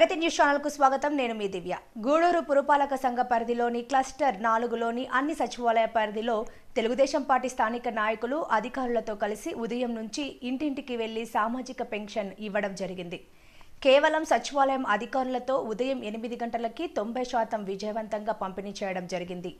ప్రగతి news ఛానల్కు స్వాగతం. నేను మీ దివ్య. గూడూరు పురపాలక సంఘ పరిధిలోని క్లస్టర్ నాలుగులోని అన్ని సచివాలయ పరిధిలో తెలుగుదేశం పార్టీ స్థానిక నాయకులు అధికారులతో కలిసి ఉదయం నుంచి ఇంటింటికి వెళ్ళి సామాజిక పెన్షన్ ఇవ్వడం జరిగింది. కేవలం సచివాలయం అధికారులతో ఉదయం ఎనిమిది గంటలకి తొంభై శాతం విజయవంతంగా పంపిణీ చేయడం జరిగింది.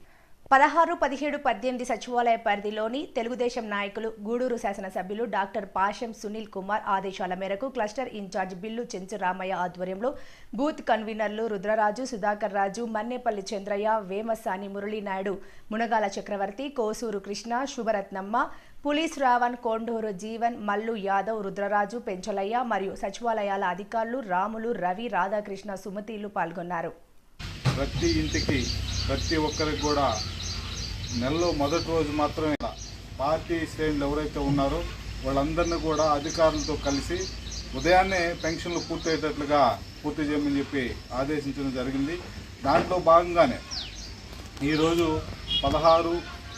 పదహారు పదిహేడు పద్దెనిమిది సచివాలయ పరిధిలోని తెలుగుదేశం నాయకులు గూడూరు శాసనసభ్యులు డాక్టర్ పాషం సునీల్ కుమార్ ఆదేశాల మేరకు క్లస్టర్ ఇన్ఛార్జ్ బిల్లు చెంచు రామయ్య ఆధ్వర్యంలో బూత్ కన్వీనర్లు రుద్రరాజు సుధాకర్ రాజు మన్నేపల్లి చంద్రయ్య వేమసాని మురళీనాయుడు మునగాల చక్రవర్తి కోసూరు కృష్ణ శుభరత్నమ్మ పులీస్ రావణ్ కోండూరు జీవన్ మల్లు యాదవ్ రుద్రరాజు పెంచలయ్య మరియు సచివాలయాల అధికారులు రాములు రవి రాధాకృష్ణ సుమతిలు పాల్గొన్నారు. ప్రతి ఇంటికి ప్రతి ఒక్కరికి కూడా నెలలో మొదటి రోజు మాత్రమే పార్టీ శ్రేణులు ఎవరైతే ఉన్నారో వాళ్ళందరినీ కూడా అధికారులతో కలిసి ఉదయాన్నే పెన్షన్లు పూర్తయ్యేటట్లుగా పూర్తి చేయమని చెప్పి ఆదేశించడం జరిగింది. దాంట్లో భాగంగానే ఈరోజు పదహారు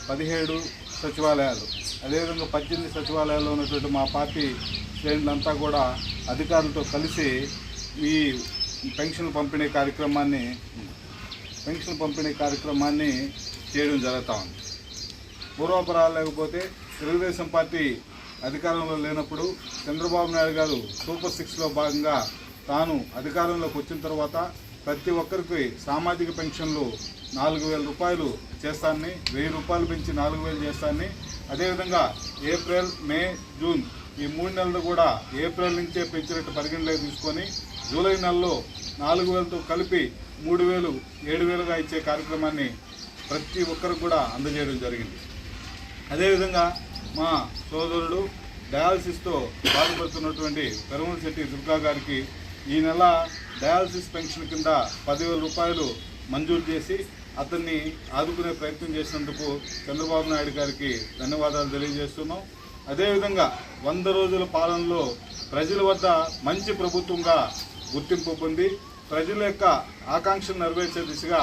పదిహేడు సచివాలయాలు అదేవిధంగా పద్దెనిమిది సచివాలయాల్లో ఉన్నటువంటి మా పార్టీ శ్రేణులంతా కూడా అధికారులతో కలిసి ఈ పెన్షన్ పంపిణీ కార్యక్రమాన్ని పెన్షన్ పంపిణీ కార్యక్రమాన్ని చేయడం జరుగుతూ ఉంది. పూర్వపరాలు లేకపోతే తెలుగుదేశం పార్టీ అధికారంలో లేనప్పుడు చంద్రబాబు నాయుడు గారు సూపర్ సిక్స్లో భాగంగా తాను అధికారంలోకి వచ్చిన తర్వాత ప్రతి ఒక్కరికి సామాజిక పెన్షన్లు నాలుగు వేల రూపాయలు చేస్తాన్ని వెయ్యి రూపాయలు పెంచి నాలుగు వేలు చేస్తాన్ని అదేవిధంగా ఏప్రిల్ మే జూన్ ఈ మూడు నెలలు కూడా ఏప్రిల్ నుంచే పెంచినట్టు పరిగణలోకి తీసుకొని జూలై నెలలో నాలుగు వేలతో కలిపి మూడు వేలు ఏడు వేలుగా ఇచ్చే కార్యక్రమాన్ని ప్రతి ఒక్కరికి కూడా అందజేయడం జరిగింది. అదేవిధంగా మా సోదరుడు డయాలసిస్తో బాధపడుతున్నటువంటి పెరుమల శెట్టి దుర్గా గారికి ఈ నెల డయాలసిస్ పెన్షన్ కింద పదివేల రూపాయలు మంజూరు చేసి అతన్ని ఆదుకునే ప్రయత్నం చేసినందుకు చంద్రబాబు నాయుడు గారికి ధన్యవాదాలు తెలియజేస్తున్నాం. అదేవిధంగా వంద రోజుల పాలనలో ప్రజల వద్ద మంచి ప్రభుత్వంగా గుర్తింపు పొంది ప్రజల యొక్క ఆకాంక్షలు నెరవేర్చే దిశగా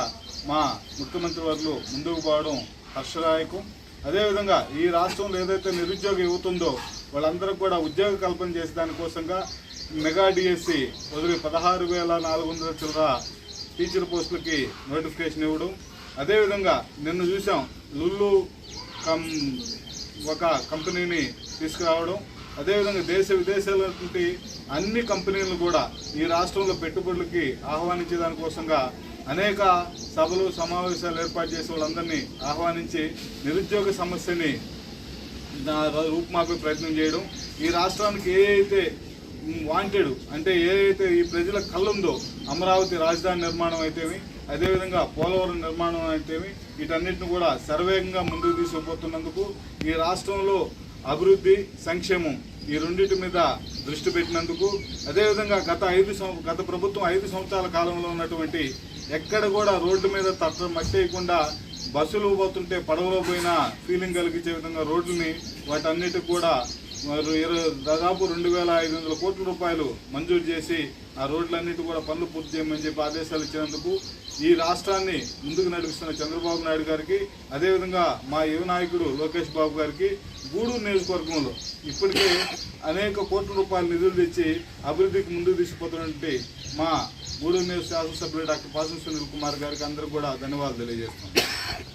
మా ముఖ్యమంత్రి వర్లు ముందుకు పోవడం హర్షదాయకం. అదేవిధంగా ఈ రాష్ట్రంలో ఏదైతే నిరుద్యోగ యువత ఉందో వాళ్ళందరికీ కూడా ఉద్యోగ కల్పన చేసే దానికోసంగా మెగా డిఎస్సి వదిలి పదహారు వేల నాలుగు వందల చిల్లర టీచర్ పోస్టులకి నోటిఫికేషన్ ఇవ్వడం. అదేవిధంగా నిన్ను చూసాం లుల్లు కం ఒక కంపెనీని తీసుకురావడం. అదేవిధంగా దేశ విదేశాల అన్ని కంపెనీలను కూడా ఈ రాష్ట్రంలో పెట్టుబడులకి ఆహ్వానించే దానికోసంగా అనేక సభలు సమావేశాలు ఏర్పాటు చేసే వాళ్ళందరినీ ఆహ్వానించి నిరుద్యోగ సమస్యని రూపుమాపే ప్రయత్నం చేయడం ఈ రాష్ట్రానికి ఏ అయితే వాంటెడ్ అంటే ఏదైతే ఈ ప్రజల కళ్ళుందో అమరావతి రాజధాని నిర్మాణం అయితేమి అదేవిధంగా పోలవరం నిర్మాణం అయితేమి వీటన్నిటిని కూడా సర్వేగంగా ముందుకు తీసుకుపోతున్నందుకు ఈ రాష్ట్రంలో అభివృద్ధి సంక్షేమం ఈ రెండింటి మీద దృష్టి పెట్టినందుకు అదేవిధంగా గత ఐదు గత ప్రభుత్వం ఐదు సంవత్సరాల కాలంలో ఉన్నటువంటి ఎక్కడ కూడా రోడ్డు మీద తట్ట మట్టేయకుండా బస్సులు పోతుంటే పడవలో పోయినా ఫీలింగ్ కలిగించే విధంగా రోడ్లని వాటన్నిటికి కూడా మరి ఇరవై దాదాపు రెండు వేల ఐదు వందల కోట్ల రూపాయలు మంజూరు చేసి ఆ రోడ్లన్నిటి కూడా పనులు పూర్తి చేయమని చెప్పి ఆదేశాలు ఇచ్చినందుకు ఈ రాష్ట్రాన్ని ముందుకు నడిపిస్తున్న చంద్రబాబు నాయుడు గారికి అదేవిధంగా మా యువ నాయకుడు లోకేష్ బాబు గారికి గూడూరు నియోజకవర్గంలో ఇప్పటికే అనేక కోట్ల రూపాయల నిధులు తెచ్చి అభివృద్ధికి ముందుకు తీసుకుపోతున్నటువంటి మా గూడూరు నియోజక శాసనసభ్యులు డాక్టర్ పాసం సునీల్ కుమార్ గారికి అందరూ కూడా ధన్యవాదాలు తెలియజేస్తున్నాం.